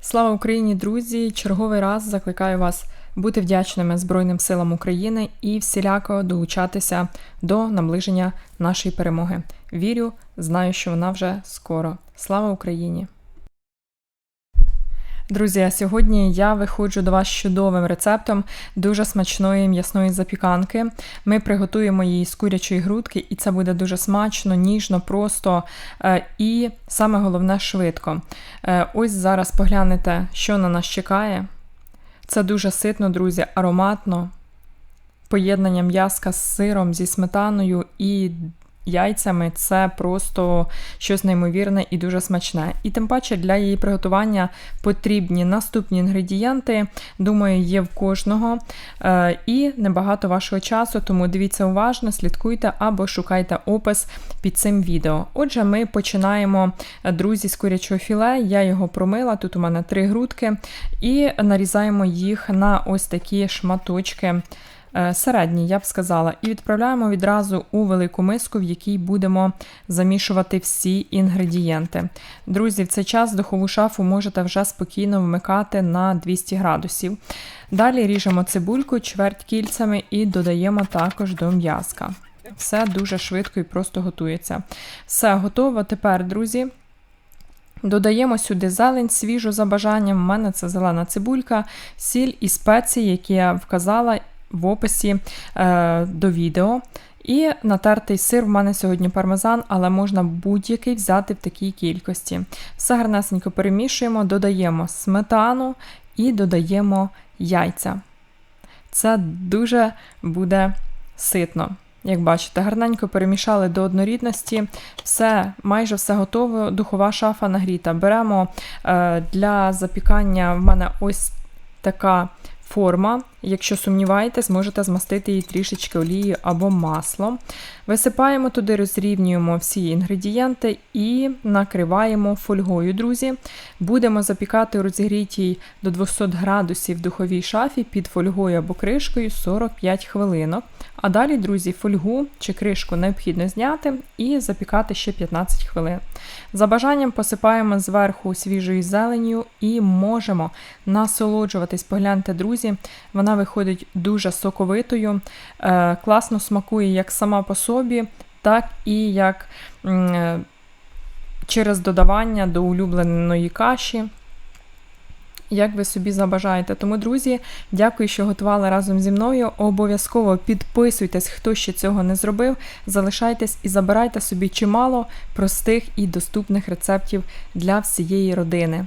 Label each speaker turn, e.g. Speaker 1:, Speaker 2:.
Speaker 1: Слава Україні, друзі! Черговий раз закликаю вас бути вдячними Збройним силам України і всіляко долучатися до наближення нашої перемоги. Вірю, знаю, що вона вже скоро. Слава Україні! Друзі, а сьогодні я виходжу до вас з чудовим рецептом дуже смачної м'ясної запіканки. Ми приготуємо її з курячої грудки, і це буде дуже смачно, ніжно, просто е, і саме головне швидко. Е, Ось зараз поглянете, що на нас чекає. Це дуже ситно, друзі, ароматно. Поєднання м'яска з сиром, зі сметаною і яйцями це просто щось неймовірне і дуже смачне. І тим паче для її приготування потрібні наступні інгредієнти. Думаю, є в кожного. Е, І небагато вашого часу, тому дивіться уважно, слідкуйте або шукайте опис під цим відео. Отже, ми починаємо, е, друзі, з курячого філе. Я його промила, тут у мене три грудки, і нарізаємо їх на ось такі шматочки. Е, середній, я б сказала, і відправляємо відразу у велику миску, в якій будемо замішувати всі інгредієнти. Друзі, в цей час духову шафу можете вже спокійно вмикати на 200 градусів. Далі ріжемо цибульку чверть кільцями і додаємо також до м'язка. Все дуже швидко і просто готується. Все готово. Тепер, друзі. Додаємо сюди зелень, свіжу за бажанням. У мене це зелена цибулька, сіль і спеції, які я вказала, в описі е, до відео. І натертий сир в мене сьогодні пармезан, але можна будь-який взяти в такій кількості. Все гарнесенько перемішуємо, додаємо сметану і додаємо яйця. Це дуже буде ситно. Як бачите, гарненько перемішали до однорідності, все, майже все готово, духова шафа нагріта. Беремо е, для запікання в мене ось така форма. Якщо сумніваєтесь, можете змастити її трішечки олією або маслом. Висипаємо туди, розрівнюємо всі інгредієнти і накриваємо фольгою, друзі. Будемо запікати у розігрітій до 200 градусів духовій шафі під фольгою або кришкою 45 хвилинок. А далі, друзі, фольгу чи кришку необхідно зняти і запікати ще 15 хвилин. За бажанням посипаємо зверху свіжою зеленню і можемо насолоджуватись. Погляньте, друзі, вона виходить дуже соковитою, е, класно смакує як сама по собі, так і як е, через додавання до улюбленої каші як ви собі забажаєте. Тому, друзі, дякую, що готували разом зі мною. Обов'язково підписуйтесь, хто ще цього не зробив. Залишайтесь і забирайте собі чимало простих і доступних рецептів для всієї родини.